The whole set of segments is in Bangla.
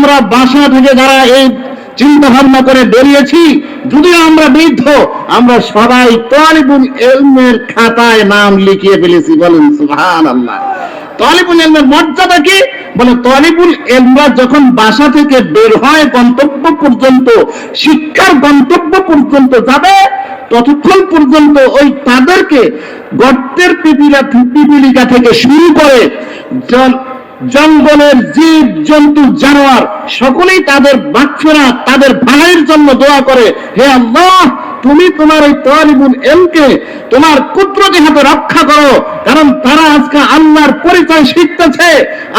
আমরা বাসা থেকে যারা এই চিন্তা ভাবনা করে বেরিয়েছি, যদিও আমরা বৃদ্ধ, আমরা সবাই তলিবুল এলমের খাতায় নাম লিখিয়ে ফেলেছি, বলেন সুহান আল্লাহ তলিবুল এলমের মর্যাদা কি? বলে তলিবুল এলমরা যখন বাসা থেকে বের হয় গন্তব্য পর্যন্ত, শিক্ষার গন্তব্য পর্যন্ত যাবে, ততক্ষণ পর্যন্ত ওই তাদেরকে গর্তের পিপিলা পিপিলিকা থেকে শুরু করে জঙ্গলের জীব, জন্তু, জানোয়ার, সকলেই তাদের বাচ্চারা তাদের ভাইয়ের জন্য দোয়া করে, হে আল্লাহ, তুমি তোমার এই তলিবুল এলকে তোমার কুদরতি হাতে রক্ষা করো, কারণ তারা আজকে আল্লাহর পরিচয় শিখতেছে,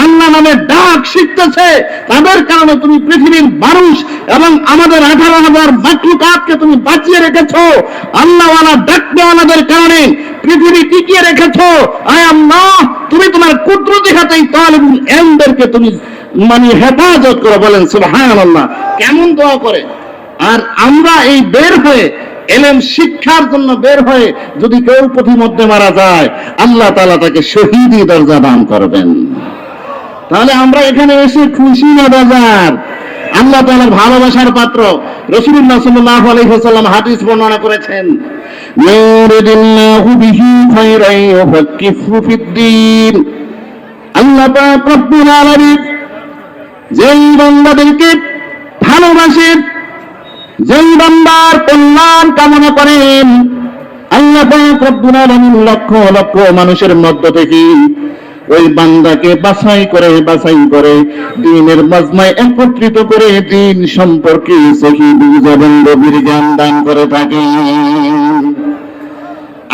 আল্লাহ নামের ডাক শিখতেছে, তাদের কারণে তুমি পৃথিবীর মানুষ এবং আমাদের আঠারো হাজার মাতৃকাতকে তুমি বাঁচিয়ে রেখেছো। আল্লাহওয়ালা ডাকনেওয়ালাদের কারণে পৃথিবী টিকিয়ে রেখেছো। আয় আল্লাহ তুমি তোমার কুদরতি হাতে এই তালিবুল এলমদেরকে তুমি মানে হেফাজত করে, বলেন সুবহানাল্লাহ। কেমন দোয়া করে? আর আমরা এই বের হয়ে এলেম শিক্ষার জন্য বের হয়ে যদি কেউ মধ্যে মারা যায়, আল্লাহ তালা তাকে শহীদি দরজা দান করবেন। তাহলে আমরা এখানে এসে খুশি না বাজার? আল্লাহ তাআলার ভালোবাসার পাত্র রাসূলুল্লাহ সাল্লাল্লাহু আলাইহি ওয়াসাল্লাম হাদিস বর্ণনা করেছেন যেই বান্দাদেরকে ভালোবাসেন যেই বান্দার কল্যাণ কামনা করেন, আল্লাহ রব্বুল লক্ষ লক্ষ মানুষের মধ্য থেকে ওই বান্দাকে বাছাই করে বাছাই করে, দিনের মজমায় একত্রিত করে দিন সম্পর্কে সহি বুঝ এবং জ্ঞান দান করে থাকে।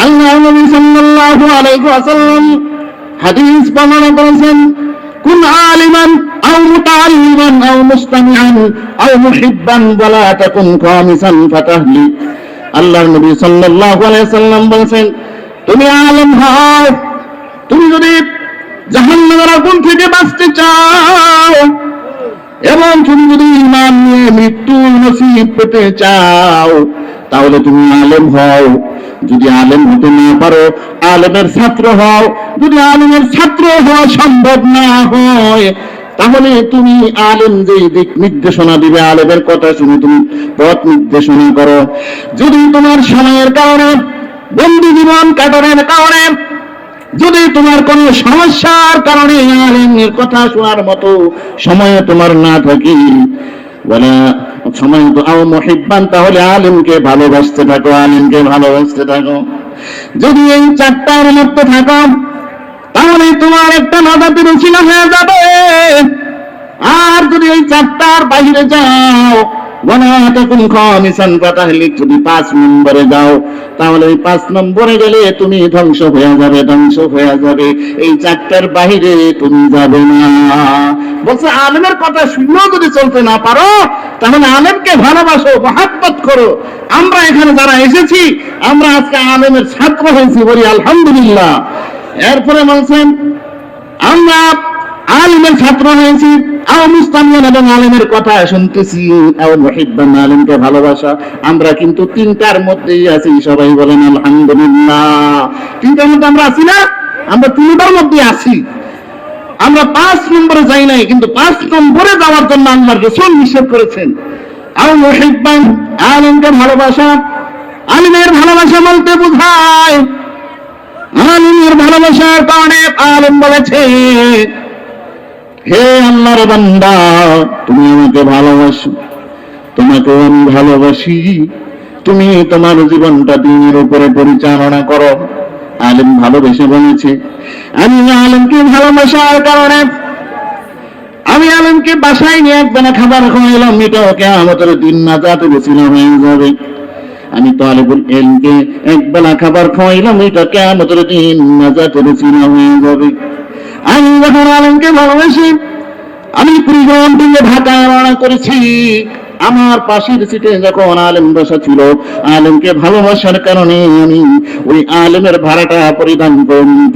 আল্লাহ নবী সাল্লাল্লাহু আলাইহি ওয়াসাল্লাম হাদিস বর্ণনা করেছেন, কুন আলিমান আও মুতাআল্লিমান আও মুস্তামিআন আও মুহিব্বান ওয়ালা তাকুন খামিসান ফাতাহলি। আল্লাহর নবী সাল্লাল্লাহু আলাইহি সাল্লাম বলেছেন, তুমি আলেম হও, তুমি যদি জাহান্নামের আগুন থেকে বাঁচতে চাও। এবং তুমি যদি ইমান নিয়ে মৃত্যু নসিব পেতে চাও, তাহলে তুমি আলেম হও। যদি আলেম হতে না পারো, আলেমের ছাত্র হও। যদি আলেমের ছাত্র হওয়া সম্ভব না হয়, তাহলে তুমি আলেম যে দিক নির্দেশনা দিবে, আলেমের কথা শুনে তুমি পথ নির্দেশনা করো। যদি তোমার সময়ের কারণে বন্দি জীবন কাটানোর কারণে যদি তোমার কোনো সমস্যার কারণে আলেমের কথা শোনার মতো সময় তোমার না থাকে সময় তো আও মহিব্বান, তাহলে আলিমকে ভালোবাসতে থাকো, আলিমকে ভালোবাসতে থাকো। যদি এই চারটার মধ্যে থাকো, তাহলে তোমার একটা নাজাতের রুচিনা হয়ে যাবে। আর যদি এই চারটার বাইরে যাও যদি পাঁচ নম্বরে যাও, তাহলে এই পাঁচ নম্বরে গেলে তুমি হয়ে যাবে হয়ে যাবে। এই চারটার তুমি যাবে না। বলছে, আলেমের কথা শুনেও যদি চলতে না পারো, তাহলে আলেমকে ভালোবাসো, মহাব্বত করো। আমরা এখানে যারা এসেছি, আমরা আজকে আলেমের ছাত্র হয়েছি বলি, আলহামদুলিল্লাহ। এরপরে বলছেন, আমরা আলিমের ছাত্র হয়েছি। এবং কথা শুনতেছি। ভালোবাসা। আমরা কিন্তু তিনটার মধ্যেই আছি, সবাই বলেন আলহামদুলিল্লাহ। তিনটার মধ্যে আমরা আছি না? আমরা তিনটার মধ্যে আছি। আমরা পাঁচ নম্বরে যাই নাই, কিন্তু পাঁচ নম্বরে যাওয়ার জন্য আল্লাহ রসুল নিষেধ করেছেন। আও মুহিব্বান আলিমকে ভালোবাসা। আলিমের ভালোবাসা বলতে বোঝায়। আলিমের ভালোবাসার কারণে আলিম বলেছে হে আল্লাহর বান্দা, তুমি আমাকে ভালোবাসো। তোমাকে আমি ভালোবাসি। তুমি তোমার জীবনটা দিনের উপরে পরিচালনা করো। আলেম ভালোবেসে বলেছে, আমি আলেমকে ভালোবাসার কারণে, আমি আলেমকে বাসায় নিয়ে একবেলা খাবার খাওয়াইলাম। এটা ওকে আমাদের দিন না যাতে বেশিনা হয়ে যাবে। আমি তালেবুল এলকে একবেলা খাবার খাওয়াইলাম। এটা কেমতের দিন না যাতে বেশিনা হয়ে যাবে। আমি যখন আলমকে ভালোবাসি আমি কুড়িগ্রাম থেকে ঢাকায় রওনা করেছি, আমার পাশের সিটে যখন আলেম বসা ছিল, আলেমকে ভালোবাসার কারণে আমি ওই আলেমের ভাড়াটা পরিধান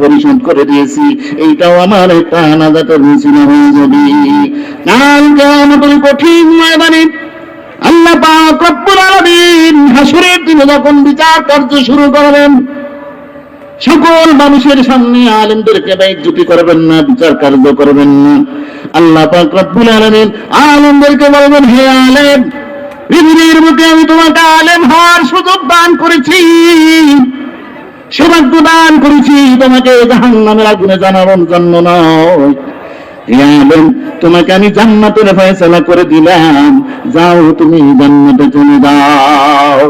পরিশোধ করে দিয়েছি। এইটাও আমার একটা নাজাতের মিছিল হয়ে যাবে। কালকে আমাদের কঠিন ময়দানে আল্লাহ পাক রব্বুল আলামিন হাসরের দিনে যখন বিচার কার্য শুরু করবেন সকল মানুষের সামনে আলেমদেরকে বেজ্জতি করবেন না, বিচার কার্য করবেন না। আল্লাহ পাক রব্বুল আলামিন আলেমদেরকে বলবেন, হে আলেম, পৃথিবীর বুকে আমি তোমাকে আলেম হওয়ার সুযোগ দান করেছি। সৌভাগ্য দান করেছি, তোমাকে জাহান নামের আগুনে জানানোর জন্য নয়। তোমাকে আমি জান্নাতের ফয়সালা করে দিলাম। যাও তুমি জান্নাতে চলে যাও।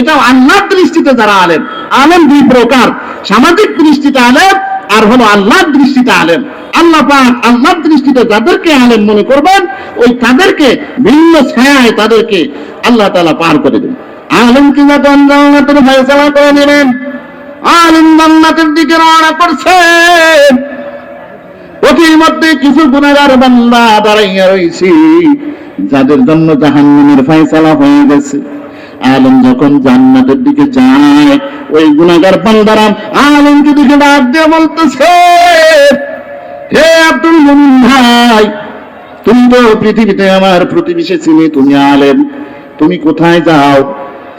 এটা আল্লাহর দৃষ্টিতে যারা আলেম আলেম দুই প্রকার। সামাজিক দৃষ্টিতে আলেম আর হলো আল্লাহর দৃষ্টিতে আলেম। আল্লাহ পাক আল্লাহর দৃষ্টিতে যাদেরকে আলেম মনে করবেন, ওই তাদেরকে ভিন্ন ছায়ায় তাদেরকে আল্লাহ তাআলা পার করে আলেমকে যখন জান্নাতের ফয়সালা করে দিলেন আলিম জান্নাতের দিকে রওনা করছে। মধ্যে কিছু গুণাগার বান্দা দাঁড়াইয়া রয়েছে যাদের জন্য জাহান্নামের ফয়সালা হয়ে গেছে। আলম যখন জান্নাতের দিকে যায় ওই গুণাগার বান্দারা আলমকে দিকে ডাক দিয়ে বলতেছে, হে আব্দুল মুমিন ভাই, তুমি তো পৃথিবীতে আমার প্রতিবেশী ছিলে, তুমি আলেম, তুমি কোথায় যাও?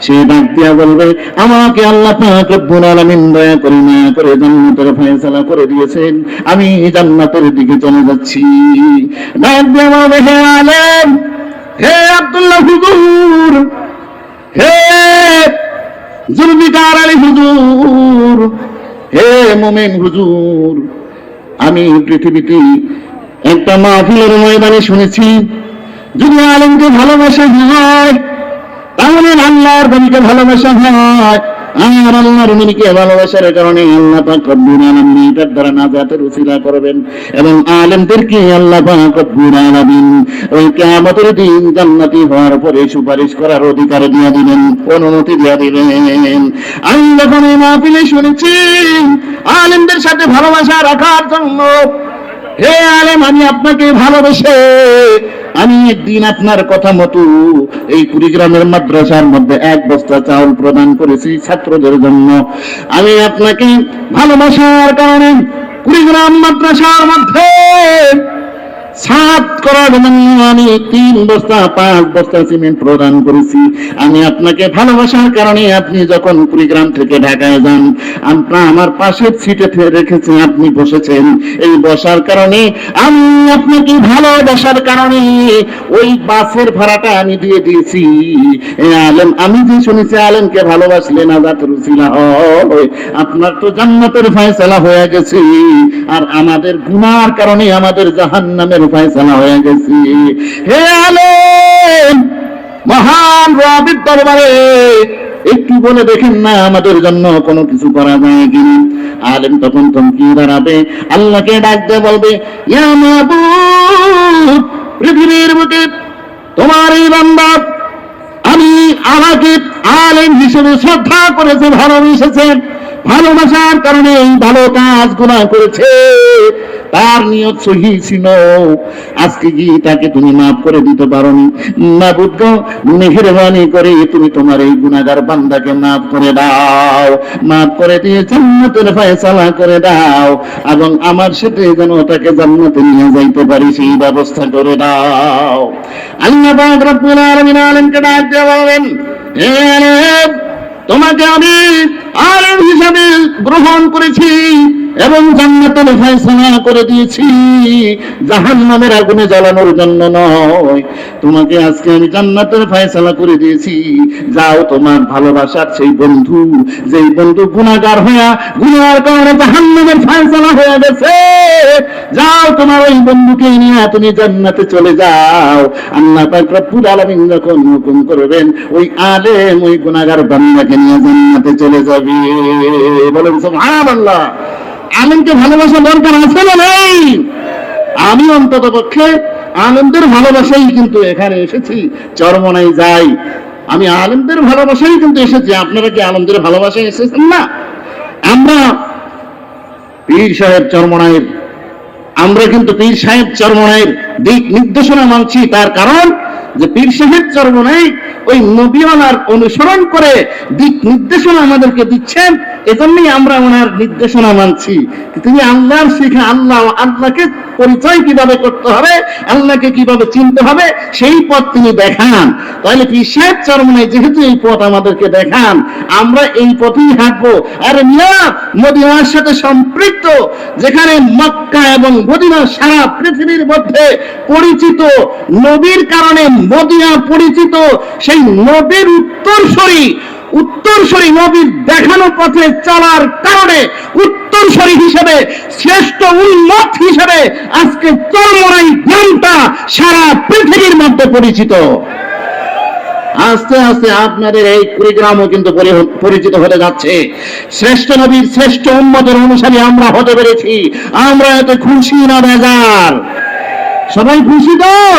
সে ডাক দিয়া বলবে, আমাকে আল্লাহ রব্বুল আলামিন দয়া করে না করে জান্নাতের ফয়সালা করে দিয়েছেন। আমি জান্নাতের দিকে চলে যাচ্ছি। ডাক দিয়া বলবে, হে আলেম, হে আব্দুল্লাহ হুজুর হে জুলফিকার আলী হুজুর। হে মোমেন হুজুর, আমি পৃথিবীতে একটা মাহফিলের ময়দানে শুনেছি যদি আলমকে ভালোবাসা হয় তাহলে আল্লাহর নবীকে ভালোবাসা হয়। আর আল্লাহর ভালোবাসার কারণে আল্লাহ পাক রব্বুল আলামিন এটার দ্বারা নাজাতের উসিলা করবেন এবং আলেমদেরকে আল্লাহ পাক রব্বুল আলামিন ওই কিয়ামতের দিন জান্নাতি হওয়ার পরে সুপারিশ করার অধিকার দিয়ে দিবেন, অনুমতি দিয়ে দিবেন। আমি যখন এই মাহফিলে শুনেছি আলেমদের সাথে ভালোবাসা রাখার জন্য, হে আলেম, আমি আপনাকে ভালোবেসে আমি একদিন আপনার কথা মতো এই কুড়িগ্রামের মাদ্রাসার মধ্যে এক বস্তা চাউল প্রদান করেছি ছাত্রদের জন্য। আমি আপনাকে ভালোবাসার কারণে কুড়িগ্রাম মাদ্রাসার মধ্যে করার জন্য আমি তিন বস্তা, পাঁচ বস্তা সিমেন্ট প্রদান করেছি। আমি আপনাকে ভালোবাসার কারণে আপনি যখন কুড়িগ্রাম থেকে ঢাকায় যান আপনার আমার পাশের সিটে রেখেছেন আপনি বসেছেন। এই বসার কারণে, আমি আপনাকে ভালোবাসার কারণে ওই বাসের ভাড়াটা আমি দিয়ে দিয়েছি। আলেম, আমি যে শুনেছি, আলেমকে ভালোবাসলে হয়। আপনার তো জান্নাতের ফয়সালা হয়ে গেছে। আর আমাদের গুনার কারণে আমাদের জাহান্নামের ফয়সালা হয়ে গেছে হে আলেম, মহান রবির দরবারে একটু বলে দেখেন না, আমাদের জন্য কোনো কিছু করা যায় কিনা? আলেম তখন থমকি দাঁড়াবে, আল্লাহকে ডাক দিয়ে বলবে পৃথিবীর বুকে তোমার এই বান্দা, আমি আমাকে আলেম হিসেবে শ্রদ্ধা করেছে, ভালোবেসেছে। ভালোবাসার কারণে এই ভালো কাজগুলা করেছে। তার নিয়ত সহি ছিল। আজকে কি তাকে তুমি মাফ করে দিতে পারো না বুদ্ধ, মেহরবানি করে তুমি তোমার এই গুনাহগার বান্দাকে মাফ করে দাও। মাফ করে দিয়ে জান্নাতের ফয়সালা করে দাও। এবং আমার সাথে যেন তাকে জান্নাতে নিয়ে যাইতে পারি, সেই ব্যবস্থা করে দাও। আল্লাহ পাক রব্বুল আলামিন আলেমকে ডাক তোমাকে আমি আলেম হিসাবে গ্রহণ করেছি এবং জান্নাতের ফয়সালা করে দিয়েছি। জাহান্নামের আগুনে জ্বালানোর জন্য নয়। তোমাকে আজকে আমি জান্নাতের ফয়সালা করে দিয়েছি। যাও তোমার ভালোবাসার সেই বন্ধু, যেই বন্ধু গুণাগার হইয়া গুনার কারণে জাহান্নামের ফয়সালা হয়ে গেছে। যাও তোমার ওই বন্ধুকে নিয়ে তুমি জান্নাতে চলে যাও। আল্লাহ পাক রব্বুল আলামিন যখন হুকুম করবেন, ওই আলেম, ওই গুনাহগার বান্দাকে নিয়ে জান্নাতে চলে যাবে। ভালোবাসা দরকার আছে না নেই? আমি অন্তত পক্ষে আনন্দের ভালোবাসাই কিন্তু এখানে এসেছি চরমনাই যাই। আমি ভালোবাসাই কিন্তু এসেছি, আপনারা কি আনন্দের ভালোবাসায় এসেছেন না? আমরা পীর সাহেব চরমনাইয়ের আমরা কিন্তু পীর সাহেব চরমনাইয়ের দিক নির্দেশনা মানছি, তার কারণ যে পীর সাহেব চরমনাই ওই নবীনার অনুসরণ করে দিক নির্দেশনা আমাদেরকে দিচ্ছেন, এজন্যই আমরা ওনার নির্দেশনা মানছি। তিনি আল্লাহর শিখে, আল্লাহ আল্লাহকে পরিচয় কীভাবে করতে হবে, আল্লাহকে কীভাবে চিনতে হবে, সেই পথ তিনি দেখান। তাহলে পিসের চরমনে যেহেতু এই পথ আমাদেরকে দেখান, আমরা এই পথেই হাঁটবো। আরে মিয়া মদিনার সাথে সম্পৃক্ত, যেখানে মক্কা এবং মদিনা সারা পৃথিবীর মধ্যে পরিচিত, নবীর কারণে মদিনা পরিচিত, সেই নবীর উত্তরসূরি উত্তরসূরি নবীর দেখানো পথে চলার কারণে উত্তরসূরি হিসেবে আজকে চরমরাই গ্রামটা সারা পৃথিবীর মধ্যে পরিচিত। আস্তে আস্তে আপনাদের এই কুড়িগ্রামও কিন্তু পরিচিত হতে যাচ্ছে। শ্রেষ্ঠ নবীর শ্রেষ্ঠ উন্মতের অনুসারী আমরা হতে পেরেছি। আমরা এত খুশি না, বেজার? সবাই খুশি তো?